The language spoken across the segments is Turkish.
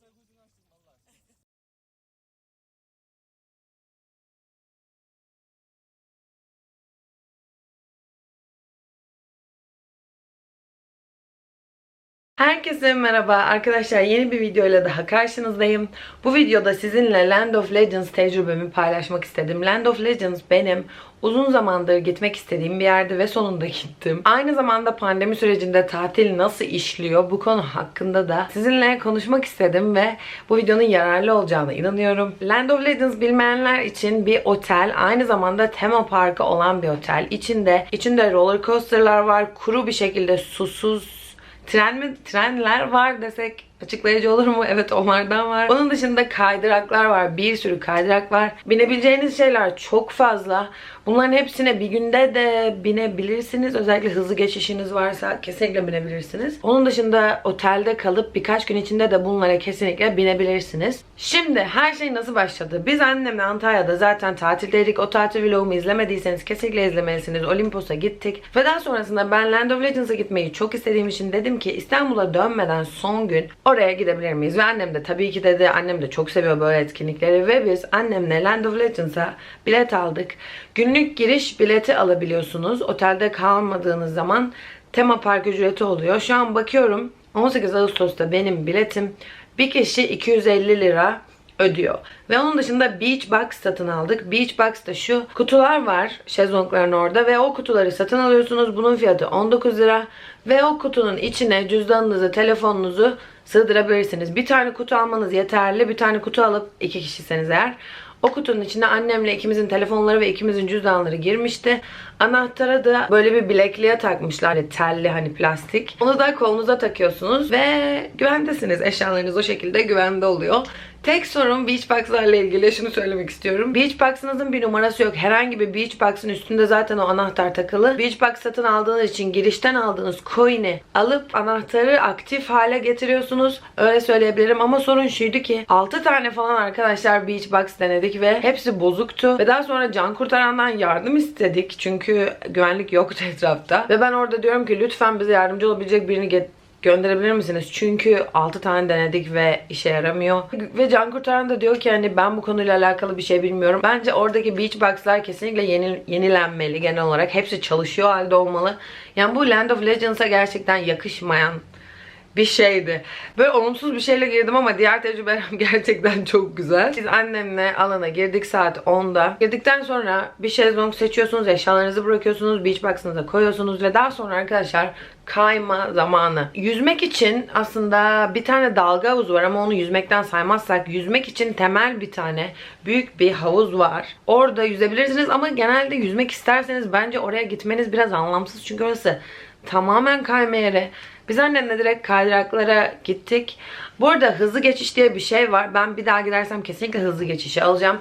That's so good Herkese merhaba arkadaşlar yeni bir videoyla daha karşınızdayım. Bu videoda sizinle Land of Legends tecrübemi paylaşmak istedim. Land of Legends benim uzun zamandır gitmek istediğim bir yerdi ve sonunda gittim. Aynı zamanda pandemi sürecinde tatil nasıl işliyor bu konu hakkında da sizinle konuşmak istedim ve bu videonun yararlı olacağına inanıyorum. Land of Legends bilmeyenler için bir otel, aynı zamanda tema parkı olan bir otel. İçinde içinde roller coaster'lar var, kuru bir şekilde susuz Tren mi? Trenler var desek açıklayıcı olur mu? Evet onlardan var. Onun dışında kaydıraklar var. Bir sürü kaydırak var. Binebileceğiniz şeyler çok fazla. Bunların hepsine bir günde de binebilirsiniz. Özellikle hızlı geçişiniz varsa kesinlikle binebilirsiniz. Onun dışında otelde kalıp birkaç gün içinde de bunlara kesinlikle binebilirsiniz. Şimdi her şey nasıl başladı? Biz annemle Antalya'da zaten tatildeydik. O tatil vlogumu izlemediyseniz kesinlikle izlemelisiniz. Olimpos'a gittik. Ve daha sonrasında ben Land of Legends'a gitmeyi çok istediğim için dedim ki İstanbul'a dönmeden son gün oraya gidebilir miyiz? Ve annem de tabii ki dedi. Annem de çok seviyor böyle etkinlikleri. Ve biz annemle Land of Legends'a bilet aldık. Günlük giriş bileti alabiliyorsunuz. Otelde kalmadığınız zaman tema park ücreti oluyor. Şu an bakıyorum 18 Ağustos'ta benim biletim bir kişi 250 lira ödüyor. Ve onun dışında Beach Box satın aldık. Beach Box'ta şu kutular var şezlongların orada ve o kutuları satın alıyorsunuz. Bunun fiyatı 19 lira ve o kutunun içine cüzdanınızı, telefonunuzu sığdırabilirsiniz. Bir tane kutu almanız yeterli. Bir tane kutu alıp iki kişiseniz eğer o kutunun içine annemle ikimizin telefonları ve ikimizin cüzdanları girmişti. Anahtara da böyle bir bilekliğe takmışlar. Hani telli hani plastik. Onu da kolunuza takıyorsunuz ve güvendesiniz. Eşyalarınız o şekilde güvende oluyor. Tek sorun Beachbox'larla ilgili şunu söylemek istiyorum. Beachbox'ınızın bir numarası yok. Herhangi bir Beachbox'ın üstünde zaten o anahtar takılı. Beachbox satın aldığınız için girişten aldığınız coin'i alıp anahtarı aktif hale getiriyorsunuz. Öyle söyleyebilirim ama sorun şuydu ki 6 tane falan arkadaşlar Beachbox denedik ve hepsi bozuktu. Ve daha sonra can kurtarandan yardım istedik. Çünkü güvenlik yoktu etrafta. Ve ben orada diyorum ki lütfen bize yardımcı olabilecek birini get gönderebilir misiniz? Çünkü 6 tane denedik ve işe yaramıyor. Ve Can Kurtaran da diyor ki hani ben bu konuyla alakalı bir şey bilmiyorum. Bence oradaki beach box'lar kesinlikle yeni, yenilenmeli genel olarak. Hepsi çalışıyor halde olmalı. Yani bu Land of Legends'a gerçekten yakışmayan bir şeydi. Böyle olumsuz bir şeyle girdim ama diğer tecrübem gerçekten çok güzel. Biz annemle alana girdik saat 10'da. Girdikten sonra bir şezlong seçiyorsunuz, eşyalarınızı bırakıyorsunuz, beach box'ınıza koyuyorsunuz ve daha sonra arkadaşlar kayma zamanı. Yüzmek için aslında bir tane dalga havuzu var ama onu yüzmekten saymazsak yüzmek için temel bir tane büyük bir havuz var. Orada yüzebilirsiniz ama genelde yüzmek isterseniz bence oraya gitmeniz biraz anlamsız çünkü orası tamamen kayma yeri. Biz annemle direkt kaydıraklara gittik. Bu arada hızlı geçiş diye bir şey var. Ben bir daha gidersem kesinlikle hızlı geçişi alacağım.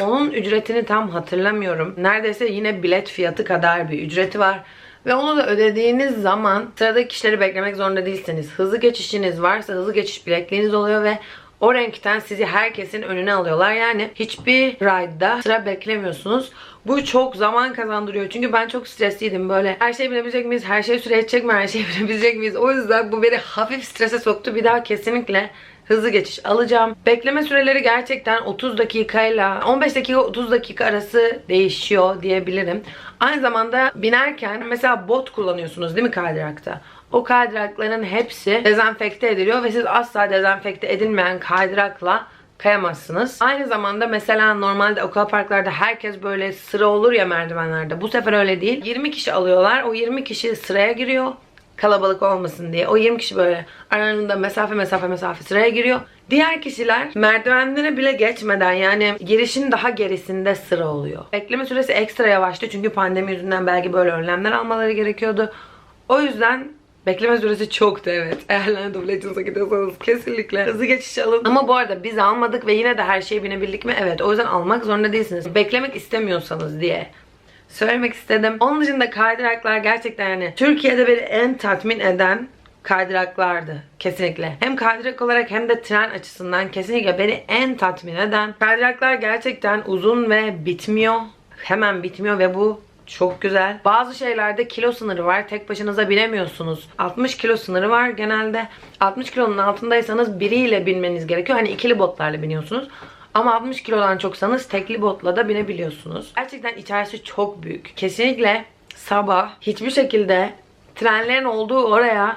Onun ücretini tam hatırlamıyorum. Neredeyse yine bilet fiyatı kadar bir ücreti var. Ve onu da ödediğiniz zaman sıradaki kişileri beklemek zorunda değilsiniz. Hızlı geçişiniz varsa hızlı geçiş bilekliğiniz oluyor ve o renkten sizi herkesin önüne alıyorlar. Yani hiçbir ride'da sıra beklemiyorsunuz. Bu çok zaman kazandırıyor. Çünkü ben çok stresliydim. Böyle her şey bilebilecek miyiz? Her şey süre edecek mi? Her şeyi bilebilecek miyiz? O yüzden bu beni hafif strese soktu. Bir daha kesinlikle hızlı geçiş alacağım. Bekleme süreleri gerçekten 30 dakikayla 15 dakika 30 dakika arası değişiyor diyebilirim. Aynı zamanda binerken mesela bot kullanıyorsunuz değil mi kaydırakta? O kaydırakların hepsi dezenfekte ediliyor ve siz asla dezenfekte edilmeyen kaydırakla kayamazsınız. Aynı zamanda mesela normalde aquaparklarda herkes böyle sıra olur ya merdivenlerde. Bu sefer öyle değil. 20 kişi alıyorlar. O 20 kişi sıraya giriyor. Kalabalık olmasın diye. O 20 kişi böyle aralarında mesafe mesafe mesafe sıraya giriyor. Diğer kişiler merdivenlere bile geçmeden yani girişin daha gerisinde sıra oluyor. Bekleme süresi ekstra yavaştı çünkü pandemi yüzünden belki böyle önlemler almaları gerekiyordu. O yüzden Bekleme süresi çoktu evet. Eğer Land of Legends'a gidiyorsanız kesinlikle hızlı geçiş alın. Ama bu arada biz almadık ve yine de her şeyi binebildik mi? Evet. O yüzden almak zorunda değilsiniz. Beklemek istemiyorsanız diye söylemek istedim. Onun dışında kaydıraklar gerçekten yani Türkiye'de beni en tatmin eden kaydıraklardı kesinlikle. Hem kaydırak olarak hem de tren açısından kesinlikle beni en tatmin eden kaydıraklar gerçekten uzun ve bitmiyor. Hemen bitmiyor ve bu çok güzel. Bazı şeylerde kilo sınırı var. Tek başınıza binemiyorsunuz. 60 kilo sınırı var genelde. 60 kilonun altındaysanız biriyle binmeniz gerekiyor. Hani ikili botlarla biniyorsunuz. Ama 60 kilodan çoksanız tekli botla da binebiliyorsunuz. Gerçekten içerisi çok büyük. Kesinlikle sabah hiçbir şekilde trenlerin olduğu oraya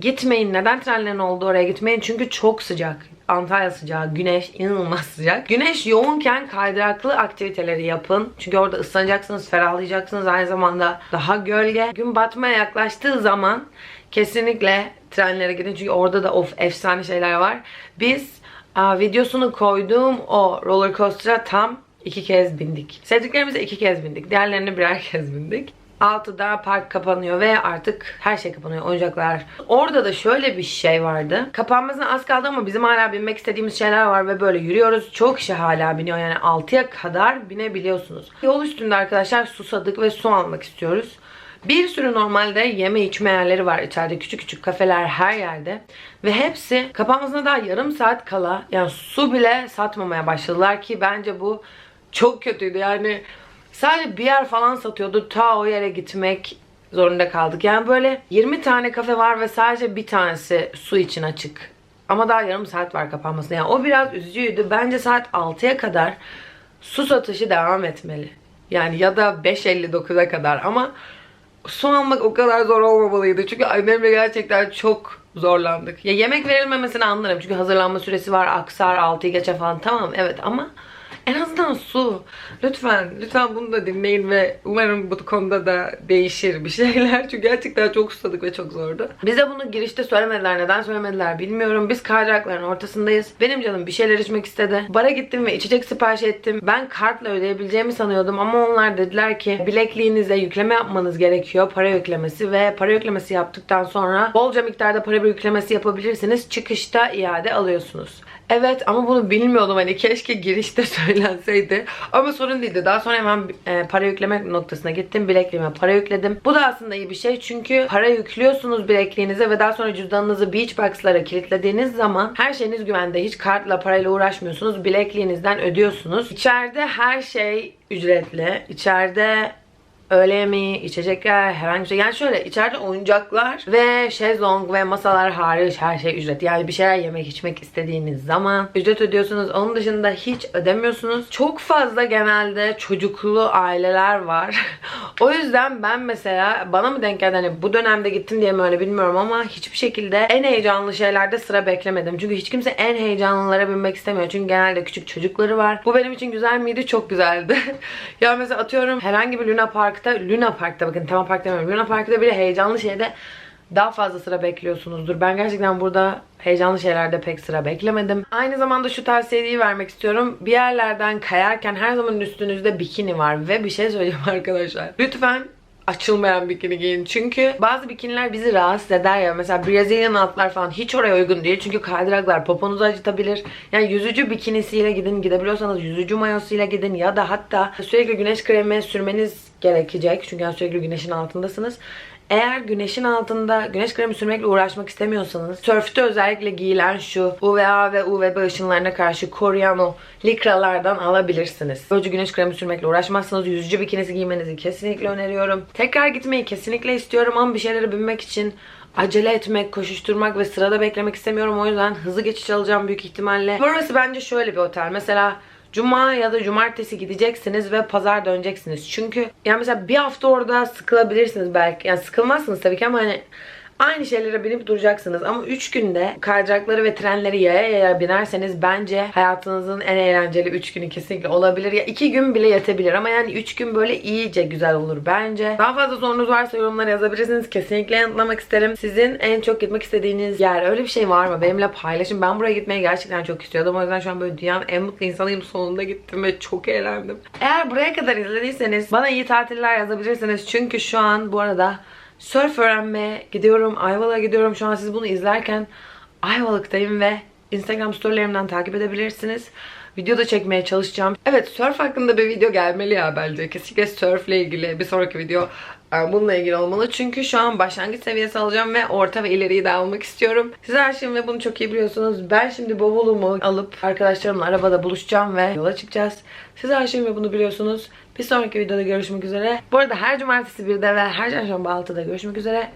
Gitmeyin. Neden trenlerin olduğu oraya gitmeyin? Çünkü çok sıcak. Antalya sıcağı, güneş inanılmaz sıcak. Güneş yoğunken kaydıraklı aktiviteleri yapın. Çünkü orada ıslanacaksınız, ferahlayacaksınız. Aynı zamanda daha gölge. Gün batmaya yaklaştığı zaman kesinlikle trenlere gidin. Çünkü orada da of efsane şeyler var. Biz aa, videosunu koyduğum o roller coaster'a tam iki kez bindik. Sevdiklerimize iki kez bindik. Diğerlerine birer kez bindik. 6'da park kapanıyor ve artık her şey kapanıyor. Oyuncaklar. Orada da şöyle bir şey vardı. Kapanmasına az kaldı ama bizim hala binmek istediğimiz şeyler var ve böyle yürüyoruz. Çok kişi hala biniyor. Yani 6'ya kadar binebiliyorsunuz. Yol üstünde arkadaşlar susadık ve su almak istiyoruz. Bir sürü normalde yeme içme yerleri var içeride. Küçük küçük kafeler her yerde. Ve hepsi kapanmasına daha yarım saat kala yani su bile satmamaya başladılar ki bence bu çok kötüydü. Yani sadece bir yer falan satıyordu. Ta o yere gitmek zorunda kaldık. Yani böyle 20 tane kafe var ve sadece bir tanesi su için açık. Ama daha yarım saat var kapanmasına. Yani o biraz üzücüydü. Bence saat 6'ya kadar su satışı devam etmeli. Yani ya da 5.59'a kadar ama su almak o kadar zor olmamalıydı. Çünkü annemle gerçekten çok zorlandık. Ya yemek verilmemesini anlarım. Çünkü hazırlanma süresi var. Aksar 6'yı geçe falan. Tamam evet ama en azından su. Lütfen, lütfen bunu da dinleyin ve umarım bu konuda da değişir bir şeyler. Çünkü gerçekten çok susadık ve çok zordu. Bize bunu girişte söylemediler. Neden söylemediler bilmiyorum. Biz kaydırakların ortasındayız. Benim canım bir şeyler içmek istedi. Bara gittim ve içecek sipariş ettim. Ben kartla ödeyebileceğimi sanıyordum ama onlar dediler ki bilekliğinize yükleme yapmanız gerekiyor. Para yüklemesi ve para yüklemesi yaptıktan sonra bolca miktarda para yüklemesi yapabilirsiniz. Çıkışta iade alıyorsunuz. Evet ama bunu bilmiyordum hani keşke girişte söylenseydi. Ama sorun değildi. Daha sonra hemen e, para yükleme noktasına gittim. Bilekliğime para yükledim. Bu da aslında iyi bir şey çünkü para yüklüyorsunuz bilekliğinize ve daha sonra cüzdanınızı Beachbox'lara kilitlediğiniz zaman her şeyiniz güvende. Hiç kartla parayla uğraşmıyorsunuz. Bilekliğinizden ödüyorsunuz. İçeride her şey ücretli. İçeride öğle yemeği, içecekler, herhangi bir şey. Yani şöyle içeride oyuncaklar ve şezlong ve masalar hariç her şey ücret. Yani bir şeyler yemek içmek istediğiniz zaman ücret ödüyorsunuz. Onun dışında hiç ödemiyorsunuz. Çok fazla genelde çocuklu aileler var. o yüzden ben mesela bana mı denk geldi hani bu dönemde gittim diye mi öyle bilmiyorum ama hiçbir şekilde en heyecanlı şeylerde sıra beklemedim. Çünkü hiç kimse en heyecanlılara binmek istemiyor. Çünkü genelde küçük çocukları var. Bu benim için güzel miydi? Çok güzeldi. ya mesela atıyorum herhangi bir Luna Park'ta Luna Park'ta bakın tema park demiyorum. Luna Park'ta bile heyecanlı şeyde daha fazla sıra bekliyorsunuzdur. Ben gerçekten burada heyecanlı şeylerde pek sıra beklemedim. Aynı zamanda şu tavsiyeyi vermek istiyorum. Bir yerlerden kayarken her zaman üstünüzde bikini var ve bir şey söyleyeyim arkadaşlar. Lütfen açılmayan bikini giyin. Çünkü bazı bikiniler bizi rahatsız eder ya. Mesela Brezilyan altlar falan hiç oraya uygun değil. Çünkü kaydıraklar poponuzu acıtabilir. Yani yüzücü bikinisiyle gidin. Gidebiliyorsanız yüzücü mayosuyla gidin. Ya da hatta sürekli güneş kremi sürmeniz gerekecek. Çünkü sürekli güneşin altındasınız. Eğer güneşin altında güneş kremi sürmekle uğraşmak istemiyorsanız sörfte özellikle giyilen şu UVA ve UVB ışınlarına karşı koruyan o likralardan alabilirsiniz. Böylece güneş kremi sürmekle uğraşmazsanız yüzücü bikinisi giymenizi kesinlikle öneriyorum. Tekrar gitmeyi kesinlikle istiyorum ama bir şeylere binmek için acele etmek, koşuşturmak ve sırada beklemek istemiyorum. O yüzden hızlı geçiş alacağım büyük ihtimalle. Burası bence şöyle bir otel. Mesela Cuma ya da cumartesi gideceksiniz ve pazar döneceksiniz. Çünkü yani mesela bir hafta orada sıkılabilirsiniz belki. Yani sıkılmazsınız tabii ki ama hani aynı şeylere binip duracaksınız. Ama 3 günde kaydırakları ve trenleri yaya yaya binerseniz bence hayatınızın en eğlenceli 3 günü kesinlikle olabilir. Ya 2 gün bile yetebilir ama yani 3 gün böyle iyice güzel olur bence. Daha fazla sorunuz varsa yorumlara yazabilirsiniz. Kesinlikle yanıtlamak isterim. Sizin en çok gitmek istediğiniz yer öyle bir şey var mı? Benimle paylaşın. Ben buraya gitmeyi gerçekten çok istiyordum. O yüzden şu an böyle dünyanın en mutlu insanıyım. Sonunda gittim ve çok eğlendim. Eğer buraya kadar izlediyseniz bana iyi tatiller yazabilirsiniz. Çünkü şu an bu arada surf öğrenmeye gidiyorum. Ayvalık'a gidiyorum. Şu an siz bunu izlerken Ayvalık'tayım ve Instagram storylerimden takip edebilirsiniz. Video da çekmeye çalışacağım. Evet surf hakkında bir video gelmeli ya bence. Kesinlikle surfle ilgili bir sonraki video e, bununla ilgili olmalı. Çünkü şu an başlangıç seviyesi alacağım ve orta ve ileriyi de almak istiyorum. Sizler şimdi ve bunu çok iyi biliyorsunuz. Ben şimdi bavulumu alıp arkadaşlarımla arabada buluşacağım ve yola çıkacağız. Sizler şimdi ve bunu biliyorsunuz. Bir sonraki videoda görüşmek üzere. Bu arada her cumartesi 1'de ve her çarşamba 6'da görüşmek üzere.